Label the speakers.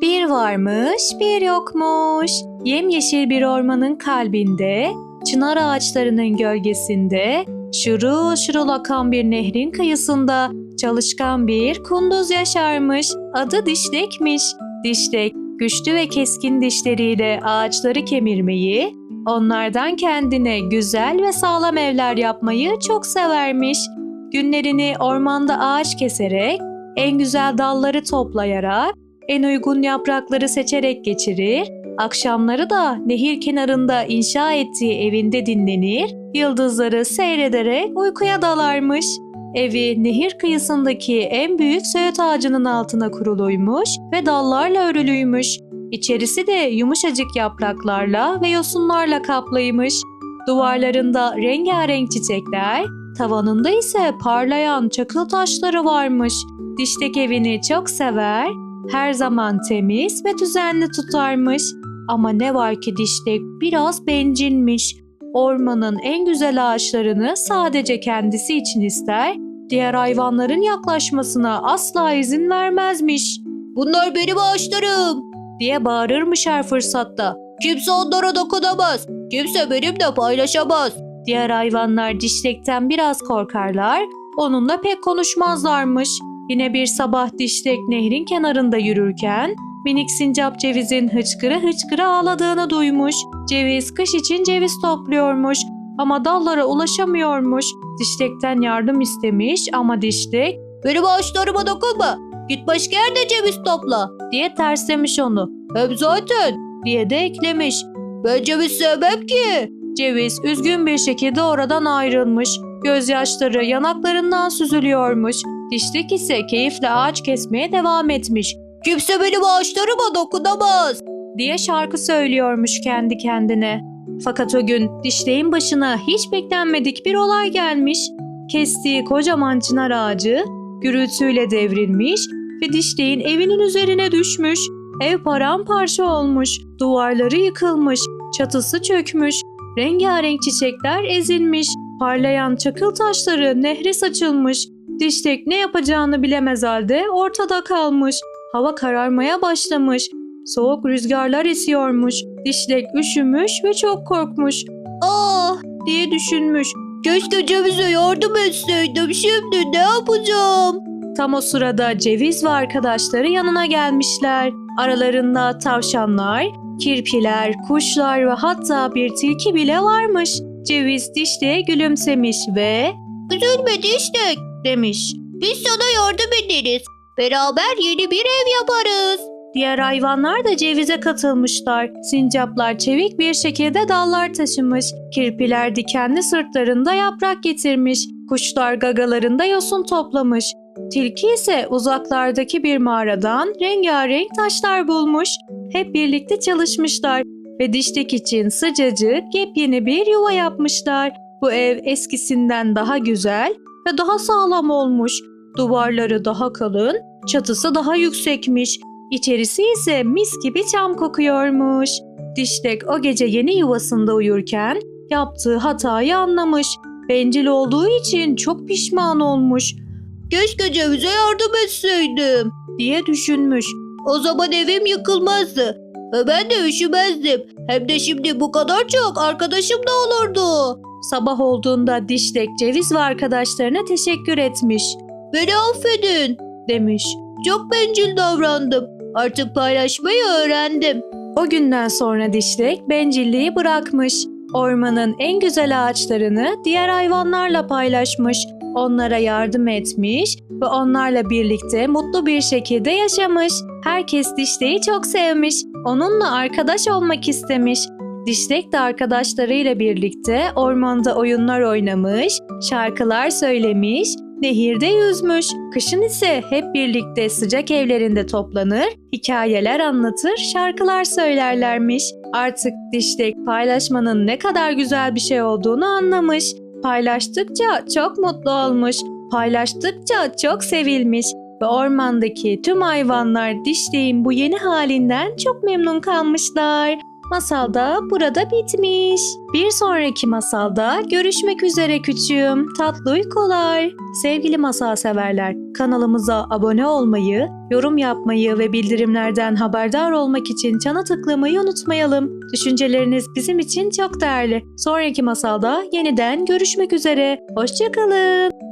Speaker 1: Bir varmış, bir yokmuş. Yemyeşil bir ormanın kalbinde, çınar ağaçlarının gölgesinde, şırıl şırıl akan bir nehrin kıyısında çalışkan bir kunduz yaşarmış. Adı Dişlek'miş. Dişlek, güçlü ve keskin dişleriyle ağaçları kemirmeyi, onlardan kendine güzel ve sağlam evler yapmayı çok severmiş. Günlerini ormanda ağaç keserek, en güzel dalları toplayarak, en uygun yaprakları seçerek geçirir, akşamları da nehir kenarında inşa ettiği evinde dinlenir, yıldızları seyrederek uykuya dalarmış. Evi nehir kıyısındaki en büyük söğüt ağacının altına kuruluymuş ve dallarla örülüymüş. İçerisi de yumuşacık yapraklarla ve yosunlarla kaplıymış. Duvarlarında rengarenk çiçekler, tavanında ise parlayan çakıl taşları varmış. Diştek evini çok sever, her zaman temiz ve düzenli tutarmış. Ama ne var ki Diştek biraz bencilmiş. Ormanın en güzel ağaçlarını sadece kendisi için ister, diğer hayvanların yaklaşmasına asla izin vermezmiş.
Speaker 2: Bunlar benim ağaçlarım
Speaker 1: diye bağırırmış her fırsatta.
Speaker 2: Kimse onlara dokunamaz. Kimse benimle paylaşamaz.
Speaker 1: Diğer hayvanlar dişlekten biraz korkarlar, onunla pek konuşmazlarmış. Yine bir sabah dişlek nehrin kenarında yürürken minik sincap cevizin hıçkıra hıçkıra ağladığını duymuş. Ceviz kış için ceviz topluyormuş ama dallara ulaşamıyormuş. Dişlekten yardım istemiş ama dişlek
Speaker 2: Benim ağaçlarıma dokunma. Git başka yerde ceviz topla.
Speaker 1: diye terslemiş onu
Speaker 2: Hem zaten
Speaker 1: diye de eklemiş.
Speaker 2: ben ceviz sevmem ki.
Speaker 1: Ceviz üzgün bir şekilde oradan ayrılmış. Gözyaşları yanaklarından süzülüyormuş. Dişlik ise keyifle ağaç kesmeye devam etmiş.
Speaker 2: Kimse benim ağaçlarıma dokunamaz.
Speaker 1: diye şarkı söylüyormuş kendi kendine. Fakat o gün dişleğin başına hiç beklenmedik bir olay gelmiş. Kestiği kocaman çınar ağacı gürültüyle devrilmiş ve dişleğin evinin üzerine düşmüş. Ev paramparça olmuş, duvarları yıkılmış, çatısı çökmüş, rengarenk çiçekler ezilmiş, parlayan çakıl taşları nehre saçılmış. Dişlek ne yapacağını bilemez halde ortada kalmış. Hava kararmaya başlamış. Soğuk rüzgarlar esiyormuş. Dişlek üşümüş ve çok korkmuş
Speaker 2: Ah
Speaker 1: diye düşünmüş.
Speaker 2: keşke cevize yardım etseydim. Şimdi ne yapacağım?
Speaker 1: Tam o sırada ceviz ve arkadaşları yanına gelmişler. Aralarında tavşanlar, kirpiler, kuşlar ve hatta bir tilki bile varmış. Ceviz dişliğe gülümsemiş ve
Speaker 2: Üzülme dişlik.
Speaker 1: Demiş.
Speaker 2: Biz sana yardım ederiz. Beraber yeni bir ev yaparız.
Speaker 1: Diğer hayvanlar da cevize katılmışlar. Sincaplar çevik bir şekilde dallar taşımış. Kirpiler dikenli sırtlarında yaprak getirmiş. Kuşlar gagalarında yosun toplamış. Tilki ise uzaklardaki bir mağaradan rengarenk taşlar bulmuş. Hep birlikte çalışmışlar ve dişlik için sıcacık yepyeni bir yuva yapmışlar. Bu ev eskisinden daha güzel ve daha sağlam olmuş. Duvarları daha kalın, çatısı daha yüksekmiş. İçerisi ise mis gibi çam kokuyormuş. Dişlek o gece yeni yuvasında uyurken yaptığı hatayı anlamış. Bencil olduğu için çok pişman olmuş
Speaker 2: Keşke cevize yardım etseydim.
Speaker 1: diye düşünmüş.
Speaker 2: O zaman evim yıkılmazdı. Ve ben de üşümezdim. Hem de şimdi bu kadar çok arkadaşım da olurdu.
Speaker 1: Sabah olduğunda Dişlek ceviz ve arkadaşlarına teşekkür etmiş.
Speaker 2: Beni affedin.
Speaker 1: Demiş.
Speaker 2: Çok bencil davrandım. Artık paylaşmayı öğrendim.
Speaker 1: O günden sonra Dişlek bencilliği bırakmış. Ormanın en güzel ağaçlarını diğer hayvanlarla paylaşmış. Onlara yardım etmiş ve onlarla birlikte mutlu bir şekilde yaşamış. Herkes Dişlek'i çok sevmiş. Onunla arkadaş olmak istemiş. Dişlek de arkadaşlarıyla birlikte ormanda oyunlar oynamış, şarkılar söylemiş, nehirde yüzmüş. Kışın ise hep birlikte sıcak evlerinde toplanır, hikayeler anlatır, şarkılar söylerlermiş. Artık Dişlek paylaşmanın ne kadar güzel bir şey olduğunu anlamış. Paylaştıkça çok mutlu olmuş. Paylaştıkça çok sevilmiş ve ormandaki tüm hayvanlar Dişlek'in bu yeni halinden çok memnun kalmışlar. Masalda burada bitmiş. Bir sonraki masalda görüşmek üzere küçüğüm. Tatlı uykular. Sevgili masal severler, kanalımıza abone olmayı, yorum yapmayı ve bildirimlerden haberdar olmak için çana tıklamayı unutmayalım. Düşünceleriniz bizim için çok değerli. Sonraki masalda yeniden görüşmek üzere. Hoşçakalın.